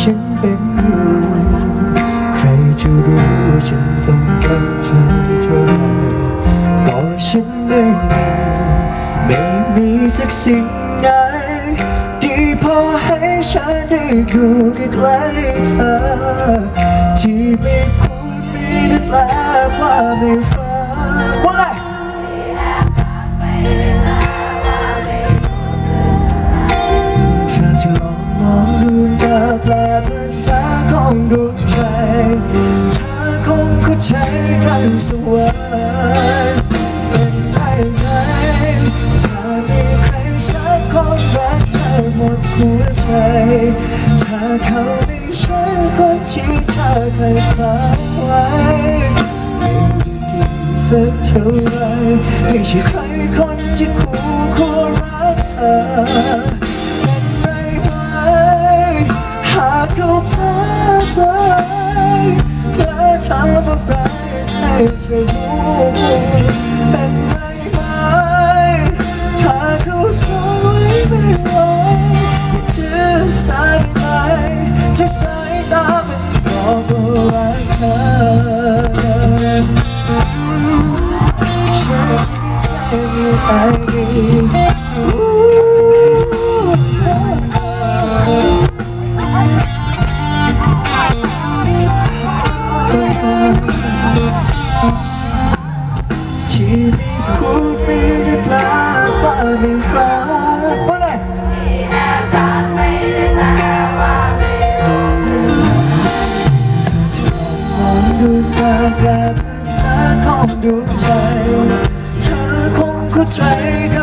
ฉันเป็นอยู่ ใครจะรู้ฉันต้องการเธอเท่าไร่ก็ฉันไม่มีไม่มีสักสิ่งใดดีพอให้ฉันได้อยู่ใกล้ๆเธอ ที่ไม่พูดไม่ได้แปลว่าไม่ฟังว่าไง ถ้าเขาไม่ใช่คนที่เธอเคยฝันไว้ไม่ด้ดีสักเท่าไรไม่ใช่ใครคนที่คู่ควรรักเธอเป็นไรไหมหากเขาพลาดไปเธอทำอะไรให้เธอรู้เป็นไรไหมถ้าเขาสอนไว้ไม่ ที่ใจไม่ดีที่ไม่พูดไม่ได้แปลว่าไม่ฟังว่าไงเธอจะลองมองดูตาแปลภาษาของดวงใจ ค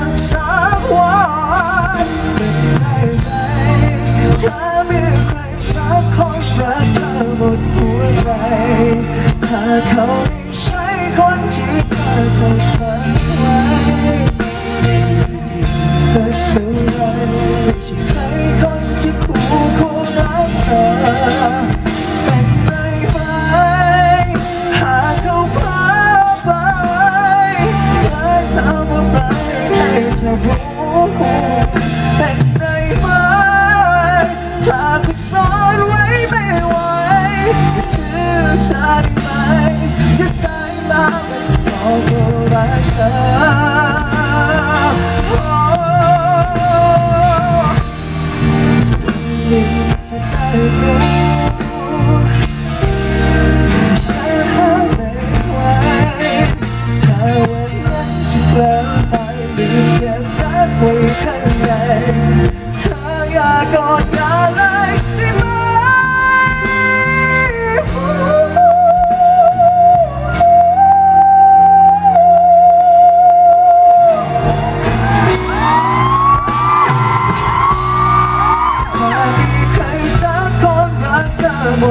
เธอรู้เป็นไรไหมถ้าเขาสอนไว้ไม่ไหวถือสายไหมจ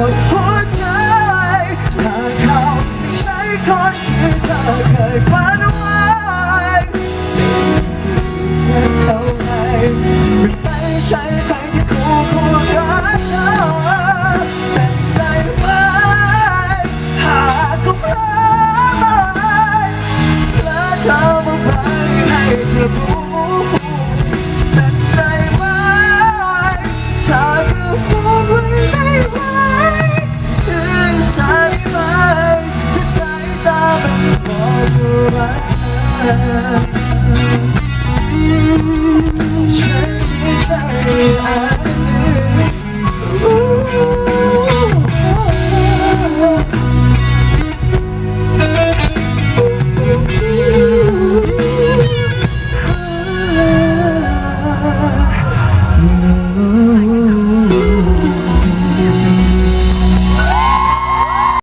อ